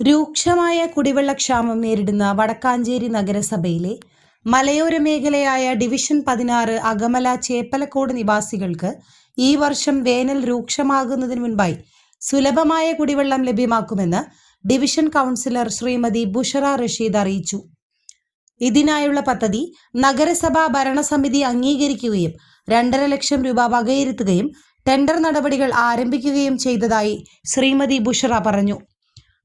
രൂക്ഷമായ കുടിവെള്ളക്ഷാമം നേരിടുന്ന വടക്കാഞ്ചേരി നഗരസഭയിലെ മലയോര മേഖലയായ ഡിവിഷൻ പതിനാറ് അകമല ചേപ്പലക്കോട് നിവാസികൾക്ക് ഈ വർഷം വേനൽ രൂക്ഷമാകുന്നതിന് മുൻപായി സുലഭമായ കുടിവെള്ളം ലഭ്യമാക്കുമെന്ന് ഡിവിഷൻ കൗൺസിലർ ശ്രീമതി ബുഷറ റഷീദ് അറിയിച്ചു. ഇതിനായുള്ള പദ്ധതി നഗരസഭാ ഭരണസമിതി അംഗീകരിക്കുകയും രണ്ടര ലക്ഷം രൂപ വകയിരുത്തുകയും ടെൻഡർ നടപടികൾ ആരംഭിക്കുകയും ചെയ്തതായി ശ്രീമതി ബുഷറ പറഞ്ഞു.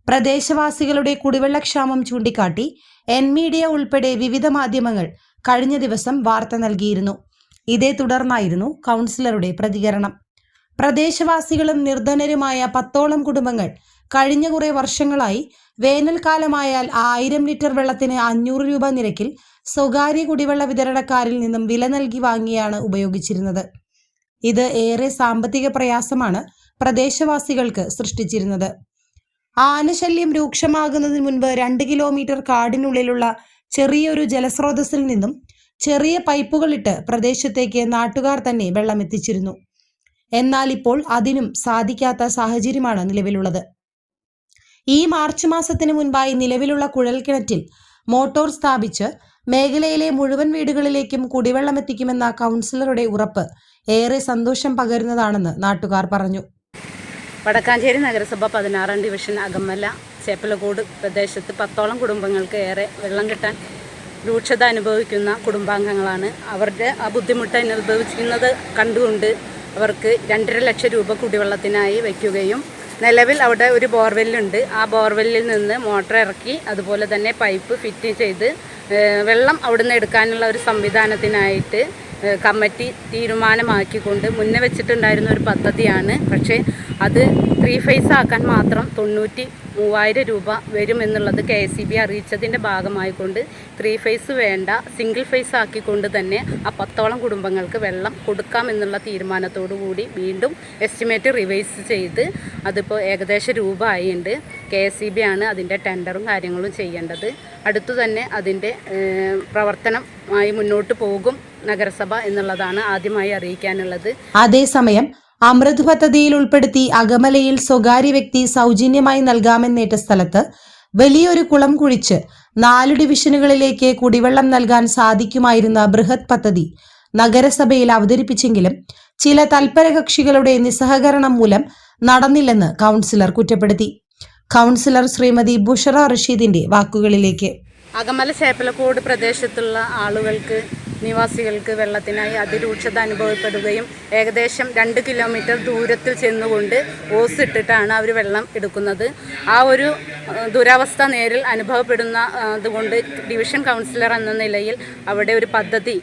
പ്രദേശവാസികളുടെ കുടിവെള്ളക്ഷാമം ചൂണ്ടിക്കാട്ടി എൻ മീഡിയ ഉൾപ്പെടെ വിവിധ മാധ്യമങ്ങൾ കഴിഞ്ഞ ദിവസം വാർത്ത നൽകിയിരുന്നു. ഇതേ തുടർന്നായിരുന്നു കൗൺസിലറുടെ പ്രതികരണം. പ്രദേശവാസികളും നിർധനരുമായ പത്തോളം കുടുംബങ്ങൾ കഴിഞ്ഞ കുറെ വർഷങ്ങളായി വേനൽക്കാലമായാൽ ആയിരം ലിറ്റർ വെള്ളത്തിന് അഞ്ഞൂറ് രൂപ നിരക്കിൽ സ്വകാര്യ കുടിവെള്ള വിതരണക്കാരിൽ നിന്നും വില നൽകി വാങ്ങിയാണ് ഉപയോഗിച്ചിരുന്നത്. ഇത് ഏറെ സാമ്പത്തിക പ്രയാസമാണ് പ്രദേശവാസികൾക്ക് സൃഷ്ടിച്ചിരുന്നത്. ആനശല്യം രൂക്ഷമാകുന്നതിന് മുൻപ് രണ്ട് കിലോമീറ്റർ കാടിനുള്ളിലുള്ള ചെറിയൊരു ജലസ്രോതസ്സിൽ നിന്നും ചെറിയ പൈപ്പുകളിട്ട് പ്രദേശത്തേക്ക് നാട്ടുകാർ തന്നെ വെള്ളം എത്തിച്ചിരുന്നു എന്നാൽ ഇപ്പോൾ അതിനും സാധിക്കാത്ത സാഹചര്യമാണ് നിലവിലുള്ളത്. ഈ മാർച്ച് മാസത്തിന് മുൻപായി നിലവിലുള്ള കുഴൽക്കിണറ്റിൽ മോട്ടോർ സ്ഥാപിച്ച് മേഖലയിലെ മുഴുവൻ വീടുകളിലേക്കും കുടിവെള്ളം എത്തിക്കുമെന്ന കൗൺസിലറുടെ ഉറപ്പ് ഏറെ സന്തോഷം പകരുന്നതാണെന്ന് നാട്ടുകാർ പറഞ്ഞു. വടക്കാഞ്ചേരി നഗരസഭ പതിനാറാം ഡിവിഷൻ അകമല ചേപ്പലകോട് പ്രദേശത്ത് പത്തോളം കുടുംബങ്ങൾക്ക് ഏറെ വെള്ളം കിട്ടാൻ രൂക്ഷത അനുഭവിക്കുന്ന കുടുംബാംഗങ്ങളാണ്. അവരുടെ ആ ബുദ്ധിമുട്ട് അനുഭവിക്കുന്നത് കണ്ടുകൊണ്ട് അവർക്ക് രണ്ടര ലക്ഷം രൂപ കുടിവെള്ളത്തിനായി വയ്ക്കുകയും നിലവിൽ അവിടെ ഒരു ബോർവെല്ലുണ്ട്. ആ ബോർവെല്ലിൽ നിന്ന് മോട്ടർ ഇറക്കി അതുപോലെ തന്നെ പൈപ്പ് ഫിറ്റ് ചെയ്ത് വെള്ളം അവിടുന്ന് എടുക്കാനുള്ള ഒരു സംവിധാനത്തിനായിട്ട് കമ്മിറ്റി തീരുമാനമാക്കിക്കൊണ്ട് മുന്നേ വെച്ചിട്ടുണ്ടായിരുന്ന ഒരു പദ്ധതിയാണ്. പക്ഷേ അത് ത്രീ ഫേസ് ആക്കാൻ മാത്രം തൊണ്ണൂറ്റി മൂവായിരം രൂപ വരുമെന്നുള്ളത് കെ എസ് സി ബി അറിയിച്ചതിന്റെ ഭാഗമായിക്കൊണ്ട് ത്രീ ഫേസ് വേണ്ട സിംഗിൾ ഫേസ് ആക്കിക്കൊണ്ട് തന്നെ ആ പത്തോളം കുടുംബങ്ങൾക്ക് വെള്ളം കൊടുക്കാമെന്നുള്ള തീരുമാനത്തോടു കൂടി വീണ്ടും എസ്റ്റിമേറ്റ് റിവൈസ് ചെയ്ത് അതിപ്പോൾ ഏകദേശം രൂപ ആയിട്ടുണ്ട് കെ എസ് സി ബി ആണ് അതിന്റെ ടെൻഡറും കാര്യങ്ങളും ചെയ്യേണ്ടത്. അടുത്തു തന്നെ അതിന്റെ പ്രവർത്തനമായി മുന്നോട്ട് പോകും നഗരസഭ എന്നുള്ളതാണ് ആദ്യമായി അറിയിക്കാനുള്ളത്. അതേസമയം അമൃത് പദ്ധതിയിൽ ഉൾപ്പെടുത്തി അകമലയിൽ സ്വകാര്യ വ്യക്തി സൗജന്യമായി നൽകാമെന്നേറ്റ സ്ഥലത്ത് വലിയൊരു കുളം കുഴിച്ച് നാല് ഡിവിഷനുകളിലേക്ക് കുടിവെള്ളം നൽകാൻ സാധിക്കുമായിരുന്ന ബൃഹത് പദ്ധതി നഗരസഭയിൽ അവതരിപ്പിച്ചെങ്കിലും ചില തൽപരകക്ഷികളുടെ നിസ്സഹകരണം മൂലം നടന്നില്ലെന്ന് കൗൺസിലർ കുറ്റപ്പെടുത്തി. കൗൺസിലർ ശ്രീമതി ബുഷറ റഷീദിന്റെ വാക്കുകളിലേക്ക്. അകമല ചേപ്പലക്കോട് പ്രദേശത്തുള്ള ആളുകൾക്ക് നിവാസികൾക്ക് വെള്ളത്തിനായി അതിരൂക്ഷത അനുഭവപ്പെടുകയും ഏകദേശം രണ്ട് കിലോമീറ്റർ ദൂരത്തിൽ ചെന്നുകൊണ്ട് ഓസ് ഇട്ടിട്ടാണ് അവർ വെള്ളം എടുക്കുന്നത്. ആ ഒരു ദുരവസ്ഥ നേരിൽ അനുഭവപ്പെടുന്ന അതുകൊണ്ട് ഡിവിഷൻ കൗൺസിലർ എന്ന നിലയിൽ അവിടെ ഒരു പദ്ധതി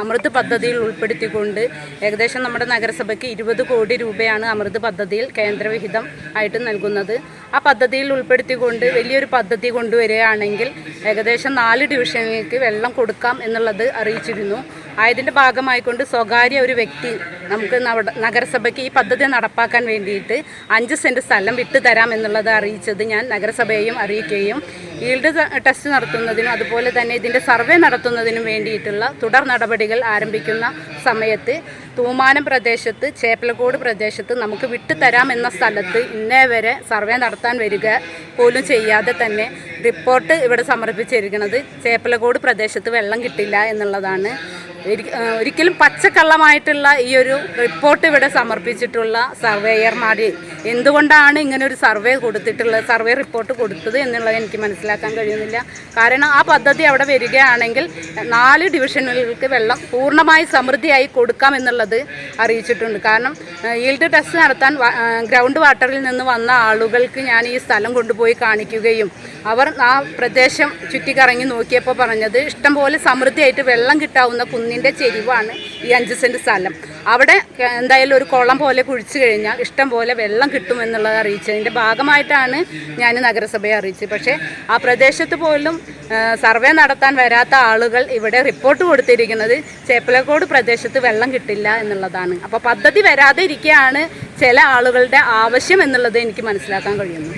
അമൃത് പദ്ധതിയിൽ ഉൾപ്പെടുത്തിക്കൊണ്ട് ഏകദേശം നമ്മുടെ നഗരസഭയ്ക്ക് ഇരുപത് കോടി രൂപയാണ് അമൃത് പദ്ധതിയിൽ കേന്ദ്രവിഹിതം ആയിട്ട് നൽകുന്നത്. ആ പദ്ധതിയിൽ ഉൾപ്പെടുത്തിക്കൊണ്ട് വലിയൊരു പദ്ധതി കൊണ്ടുവരികയാണെങ്കിൽ ഏകദേശം നാല് ഡിവിഷനിലേക്ക് വെള്ളം കൊടുക്കാം എന്നുള്ളത് അറിയിച്ചിരുന്നു ആയതിന്റെ ഭാഗമായിക്കൊണ്ട് സ്വകാര്യ ഒരു വ്യക്തി നമുക്ക് നഗരസഭയ്ക്ക് ഈ പദ്ധതി നടപ്പാക്കാൻ വേണ്ടിയിട്ട് അഞ്ച് സെന്റ് സ്ഥലം വിട്ടുതരാം എന്നുള്ളത് അറിയിച്ചത് ഞാൻ നഗരസഭയെയും അറിയിക്കുകയും ഈൽഡ് ടെസ്റ്റ് നടത്തുന്നതിനും അതുപോലെ തന്നെ ഇതിന്റെ സർവേ നടത്തുന്നതിനും വേണ്ടിയിട്ടുള്ള തുടർ നടപടികൾ ആരംഭിക്കുന്ന സമയത്ത് തൂമാനം പ്രദേശത്ത് ചേപ്പലക്കോട് പ്രദേശത്ത് നമുക്ക് വിട്ടുതരാം എന്ന സ്ഥലത്ത് ഇന്നേ വരെ സർവേ നടത്താൻ വരിക പോലും ചെയ്യാതെ തന്നെ റിപ്പോർട്ട് ഇവിടെ സമർപ്പിച്ചിരിക്കുന്നത് ചേപ്പലക്കോട് പ്രദേശത്ത് വെള്ളം കിട്ടില്ല എന്നുള്ളതാണ്. ഒരിക്കലും പച്ചക്കള്ളമായിട്ടുള്ള ഈ ഒരു റിപ്പോർട്ട് ഇവിടെ സമർപ്പിച്ചിട്ടുള്ള സർവേയർമാർ എന്തുകൊണ്ടാണ് ഇങ്ങനെ ഒരു സർവേ കൊടുത്തിട്ടുള്ളത് സർവേ റിപ്പോർട്ട് കൊടുത്തത് എന്നുള്ളത് എനിക്ക് മനസ്സിലാക്കാൻ കഴിയുന്നില്ല. കാരണം ആ പദ്ധതി അവിടെ വരികയാണെങ്കിൽ നാല് ഡിവിഷനുകൾക്ക് വെള്ളം പൂർണമായി സമൃദ്ധിയായി കൊടുക്കാം എന്നുള്ളത് അറിയിച്ചിട്ടുണ്ട്. കാരണം ഈൽഡ് ടെസ്റ്റ് നടത്താൻ ഗ്രൗണ്ട് വാട്ടറിൽ നിന്ന് വന്ന ആളുകൾക്ക് ഞാൻ ഈ സ്ഥലം കൊണ്ടുപോയി കാണിക്കുകയും അവർ ആ പ്രദേശം ചുറ്റിക്കറങ്ങി നോക്കിയപ്പോൾ പറഞ്ഞത് ഇഷ്ടംപോലെ സമൃദ്ധിയായിട്ട് വെള്ളം കിട്ടാവുന്ന കുന്നിന്റെ ചെരിവാണ് ഈ അഞ്ച് സെന്റ് സ്ഥലം. അവിടെ എന്തായാലും ഒരു കുളം പോലെ കുഴിച്ചു കഴിഞ്ഞാൽ ഇഷ്ടം പോലെ വെള്ളം കിട്ടുമെന്നുള്ളത് അറിയിച്ചതിന്റെ ഭാഗമായിട്ടാണ് ഞാൻ നഗരസഭയെ അറിയിച്ചത്. പക്ഷേ ആ പ്രദേശത്ത് പോലും സർവേ നടത്താൻ വരാത്ത ആളുകൾ ഇവിടെ റിപ്പോർട്ട് കൊടുത്തിരിക്കുന്നത് ചേപ്പലക്കോട് പ്രദേശത്ത് വെള്ളം കിട്ടില്ല എന്നുള്ളതാണ്. അപ്പോൾ പദ്ധതി വരാതെ ഇരിക്കുകയാണ് ചില ആളുകളുടെ ആവശ്യം എന്നുള്ളത് എനിക്ക് മനസ്സിലാക്കാൻ കഴിയുന്നു